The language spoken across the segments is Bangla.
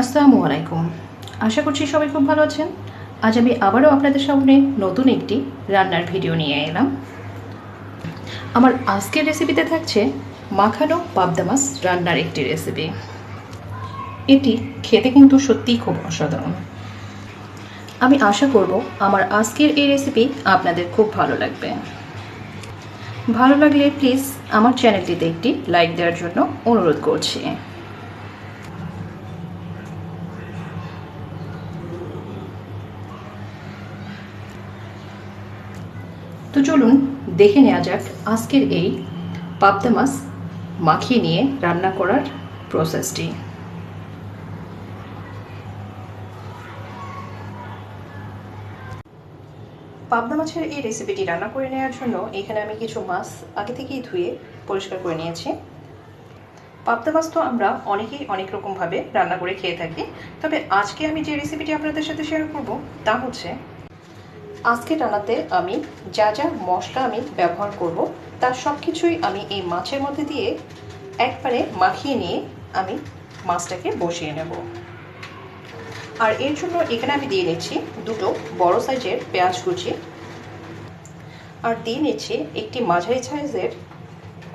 আসসালামু আলাইকুম আশা করছি সবাই খুব ভালো আছেন। আজ আমি আবারও আপনাদের সামনে নতুন একটি রান্নার ভিডিও নিয়ে এলাম। আমার আজকের রেসিপিতে থাকছে মাখানো পাবদা মাছ রান্নার একটি রেসিপি। এটি খেতে কিন্তু সত্যিই খুব অসাধারণ। আমি আশা করব আমার আজকের এই রেসিপি আপনাদের খুব ভালো লাগবে। ভালো লাগলে প্লিজ আমার চ্যানেলটিতে একটি লাইক দেওয়ার জন্য অনুরোধ করছি। তো চলুন দেখে নেওয়া যাক আজকের এই পাবদা মাছ মাখিয়ে নিয়ে রান্না করার প্রসেসটি পাবদা মাছের এই রেসিপিটি রান্না করে নেওয়ার জন্য এখানে আমি কিছু মাছ আগে থেকেই ধুয়ে পরিষ্কার করে নিয়েছি। পাবদা মাছ তো আমরা অনেকেই অনেক রকমভাবে রান্না করে খেয়ে থাকি, তবে আজকে আমি যে রেসিপিটি আপনাদের সাথে শেয়ার করব তা হচ্ছে আজকে রান্নাতে আমি যা যা মশলা আমি ব্যবহার করব, তার সব কিছুই আমি এই মাছের মধ্যে দিয়ে একবারে মাখিয়ে নিয়ে আমি মাছটাকে বসিয়ে নেব। আর এর জন্য এখানে আমি দিয়ে নিচ্ছি দুটো বড় সাইজের পেঁয়াজ কুচি। আর দিয়ে নিচ্ছি একটি মাঝারি সাইজের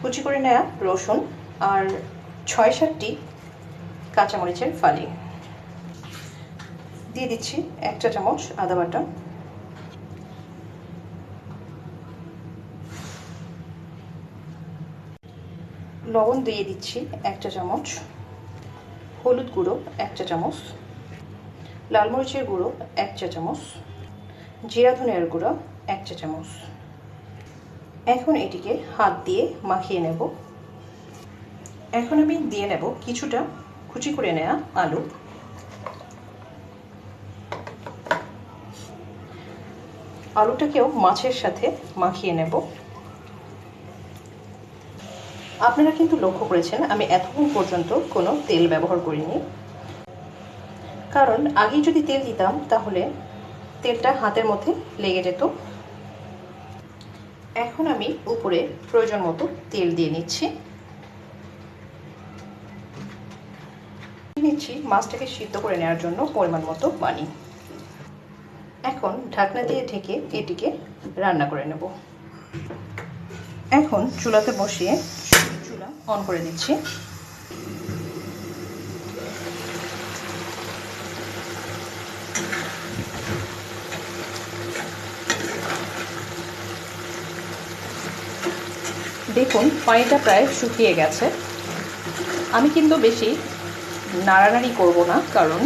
কুচি করে নেওয়া রসুন আর ছয় সাতটি কাঁচামরিচের ফালি। দিয়ে দিচ্ছি একটা চামচ আদা বাটা। লবণ দিয়ে দিচ্ছি এক চা চামচ, হলুদ গুঁড়ো এক চা চামচ, লাল মরিচের গুঁড়ো এক চা চামচ, জিরা ধনিয়ার গুঁড়ো এক চা চামচ। এখন এটিকে হাত দিয়ে মাখিয়ে নেব। এখন আমি দিয়ে নেব কিছুটা কুচি করে নেওয়া আলু। আলুটাকেও মাছের সাথে মাখিয়ে নেব। আপনারা কিন্তু লক্ষ্য করেছেন, আমি এতক্ষণ পর্যন্ত কোনো তেল ব্যবহার করিনি। কারণ আগেই যদি তেল দিতাম, তাহলে তেলটা হাতের মধ্যে লেগে যেত। এখন আমি উপরে প্রয়োজন মতো তেল দিয়ে নিচ্ছি। নিচ্ছি মাছটাকে সিদ্ধ করে নেওয়ার জন্য পরিমাণ মতো পানি। এখন ঢাকনা দিয়ে ঢেকে এটিকে রান্না করে নেব। এখন চুলাতে বসিয়ে অন করে দিচ্ছি দেখুন, পানিটা প্রায় শুকিয়ে গেছে। আমি কিন্তু বেশি নাড়ানাড়ি করব না, কারণ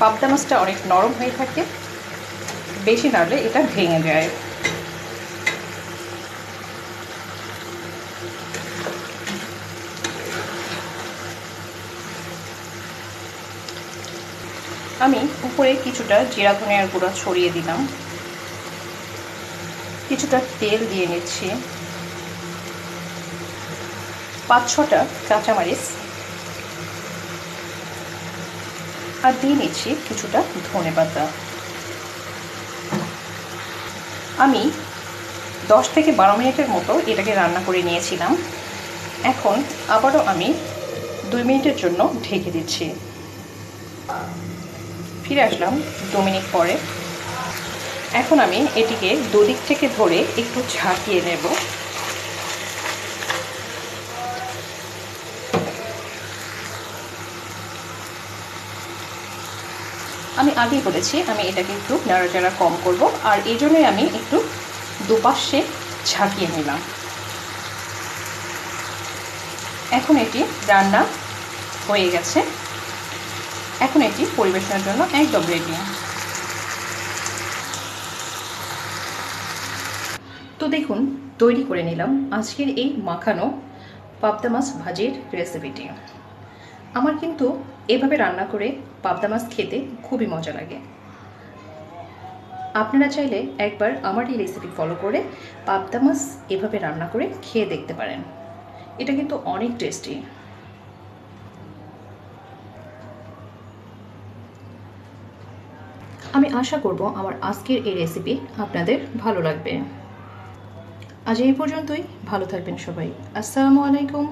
পাবদা মাছটা অনেক নরম হয়ে থাকে। বেশি নাড়লে এটা ভেঙে যায়। আমি উপরে কিছুটা জিরা ধনিয়ার গুঁড়া ছড়িয়ে দিলাম। কিছুটা তেল দিয়ে নিচ্ছি। পাঁচ ছটা কাঁচামরিচ। আর দিয়ে নিচ্ছি কিছুটা ধনে পাতা। আমি দশ থেকে বারো মিনিটের মতো এটাকে রান্না করে নিয়েছিলাম। এখন আবারও আমি দুই মিনিটের জন্য ঢেকে দিচ্ছি। ফিরে আসলাম দু মিনিট পরে। এখন আমি এটিকে দুদিক থেকে ধরে একটু ঝাঁকিয়ে নেব। আমি আগেই বলেছি, আমি এটাকে একটু নাড়াচাড়া কম করব, আর এই জন্যই আমি একটু দুপাশে ঝাঁকিয়ে নিলাম। এখন এটি রান্না হয়ে গেছে। এখন এটি পরিবেশনের জন্য একদম রেডি তো দেখুন, তৈরি করে নিলাম আজকের এই মাখানো পাবদা মাছ ভাজির রেসিপিটি আমার কিন্তু এভাবে রান্না করে পাবদা মাছ খেতে খুবই মজা লাগে। আপনারা চাইলে একবার আমার এই রেসিপি ফলো করে পাবদা মাছ এভাবে রান্না করে খেয়ে দেখতে পারেন। এটা কিন্তু অনেক টেস্টি আমি আশা করব আমার আজকের এই রেসিপি আপনাদের ভালো লাগবে। আজ এই পর্যন্তই, ভালো থাকবেন সবাই। আসসালামু আলাইকুম।